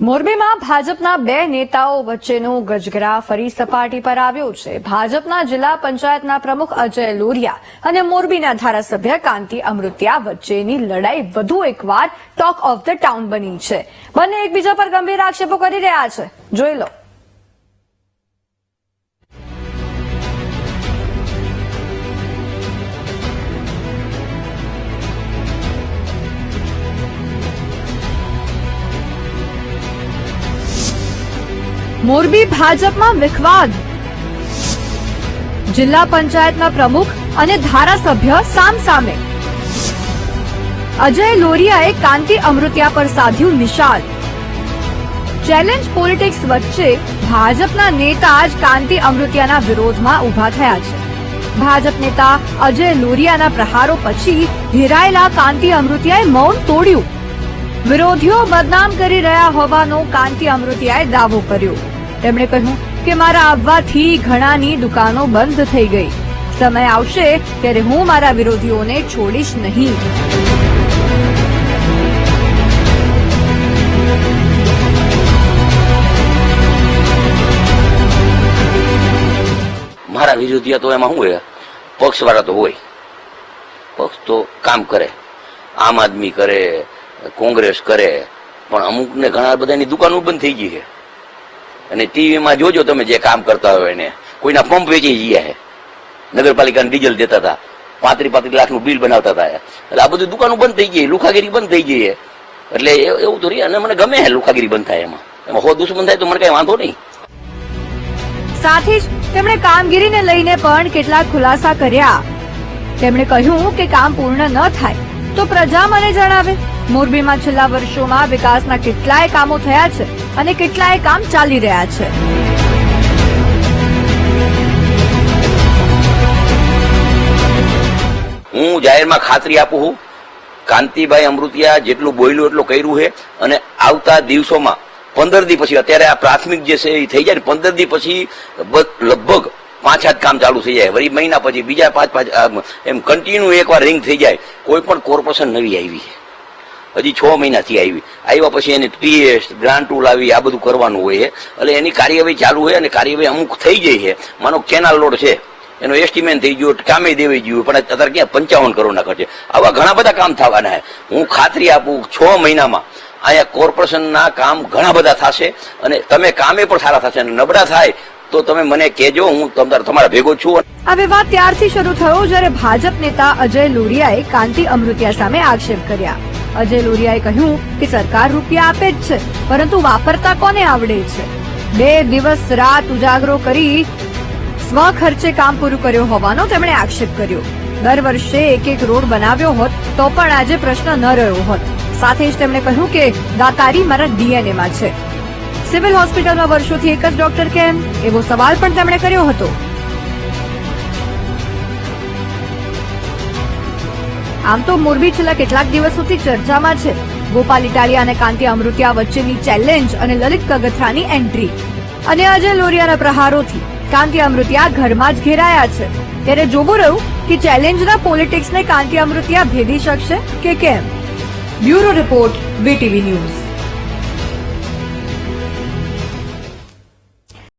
મોરબીમાં ભાજપના બે નેતાઓ વચ્ચેનો ગજગરા ફરી સપાટી પર આવ્યો છે. ભાજપના જિલ્લા પંચાયતના પ્રમુખ અજય લોરિયા અને મોરબીના ધારાસભ્ય કાંતિ અમૃતિયા વચ્ચેની લડાઈ વધુ એકવાર ટોક ઓફ ધ ટાઉન બની છે. બંને એકબીજા પર ગંભીર આક્ષેપો કરી રહ્યા છે. જોઈ લો. મોરબી ભાજપમાં વિખવાદ. જિલ્લા પંચાયતના પ્રમુખ અને ધારાસભ્ય સામસામે. અજય લોરિયાએ કાંતિ અમૃતિયા પર સાધ્યું નિશાન ચેલેન્જ પોલિટિક્સ વચ્ચે ભાજપના નેતા જ કાંતિ અમૃતિયાના વિરોધમાં ઊભા થયા છે. ભાજપ નેતા અજય લોરિયાના પ્રહારો પછી ઘેરાયેલા કાંતિ અમૃતિયાએ મૌન તોડ્યું. વિરોધીઓ બદનામ કરી રહ્યા હોવાનો કાંતિ અમૃતિયાએ દાવો કર્યો. તેમણે કહ્યું કે મારા આવવાથી ઘણાની દુકાનો બંધ થઈ ગઈ. સમય આવશે ત્યારે હું મારા વિરોધીઓને છોડીશ નહીં. મારા વિરોધીઓ તો એમાં શું હોય? પક્ષવાળા તો હોય. પક્ષ તો કામ કરે. આમ આદમી કરે, કોંગ્રેસ કરે. પણ અમુકને ઘણા બધાની દુકાનો બંધ થઈ ગઈ છે. અને ટીવીમાં જોજો તમે જે કામ કરતા હોય એને. કોઈના પંપ વેચી ગયા છે નગરપાલિકાને ડીઝલ દેતા હતા. પાંત્રીસ પાંત્રીસ લાખનું બિલ બનાવતા હતા એટલે આ બધું દુકાનો બંધ થઈ ગઈ લુખાગીરી બંધ થઈ ગઈ એટલે એવું તો અને મને ગમે છે લુખાગીરી બંધ થાય એમાં. એમાં હો દુશ્મન થાય તો મને કઈ વાંધો નહીં. સાથે જ તેમણે કામગીરીને લઈને પણ કેટલાક ખુલાસા કર્યા. તેમણે કહ્યું કે કામ પૂર્ણ ન થાય તો પ્રજા મને જણાવે. મોરબીમાં છેલ્લા વર્ષોમાં વિકાસના કેટલાય કામો થયા છે. અને કેટલાય કામ ચાલી રહ્યા છે. હું જાહેરમાં ખાતરી આપું છું, કાંતિભાઈ અમૃતિયા જેટલું બોલ્યું એટલું કર્યું છે અને આવતા દિવસોમાં પંદર દી પછી, અત્યારે આ પ્રાથમિક જે છે એ થઈ જાય પંદર દી પછી લગભગ પાંચ હાથ કામ ચાલુ થઈ જાય. વળી મહિના પછી બીજા પાંચ પાંચ એમ કન્ટિન્યુ એકવાર રિંગ થઈ જાય. કોઈ પણ કોર્પોરેશન નવી આવી છે. હજી છ મહિનાથી આવી. આવ્યા પછી એને ટીએસ ગ્રાન્ટુ લાવી આ બધું કરવાનું હોય છે. એટલે એની કાર્યવાહી ચાલુ હોય અને કાર્યવાહી અમુક થઈ જાય છે. માનો કેનાલ રોડ છે. એનો એસ્ટિમેટ થઈ ગયો, કામે દેવાઈ ગયું, પણ અત્યારે ક્યાં પંચાવન કરોડના ખર્ચે. આવા ઘણા બધા કામ થવાના છે. હું ખાતરી આપું છ મહિનામાં અહીંયા કોર્પોરેશનના કામ ઘણા બધા થશે અને તમે કામે પણ સારા થશે અને નબળા થાય તો તમે મને કહેજો, હું તમારા ભેગો છું આ વિવાદ ત્યારથી શરૂ થયો, જ્યારે ભાજપ નેતા અજય લોરિયાએ કાંતિ અમૃતિયા સામે આક્ષેપ કર્યા. અજય લોરિયાએ કહ્યું કે સરકાર રૂપિયા આપે જ છે, પરંતુ વાપરતા કોને આવડે છે? બે દિવસ રાત ઉજાગરો કરી સ્વ ખર્ચે કામ પૂરું કર્યો હોવાનો તેમણે આક્ષેપ કર્યો. દર વર્ષે એક એક રોડ બનાવ્યો હોત તો પણ આજે પ્રશ્ન ન રહ્યો હોત. સાથે જ તેમણે કહ્યું કે દાતારી મારા ડીએનએ માં છે. સિવિલ હોસ્પિટલમાં વર્ષોથી એક જ ડોક્ટર કેમ? એવો સવાલ પણ તેમણે કર્યો હતો. આમ તો મોરબી છેલ્લા કેટલાક દિવસોથી ચર્ચામાં છે. ગોપાલ ઇટાલિયા અને કાંતિ અમૃતિયા વચ્ચેની ચેલેન્જ અને લલિત કગથરાની એન્ટ્રી અને અજય લોરિયાના પ્રહારોથી કાંતિ અમૃતિયા ઘરમાં જ ઘેરાયા છે. ત્યારે જોવું રહ્યું કે ચેલેન્જના પોલિટિક્સને કાંતિ અમૃતિયા ભેદી શકશે કે કેમ? Bureau report, VTV news.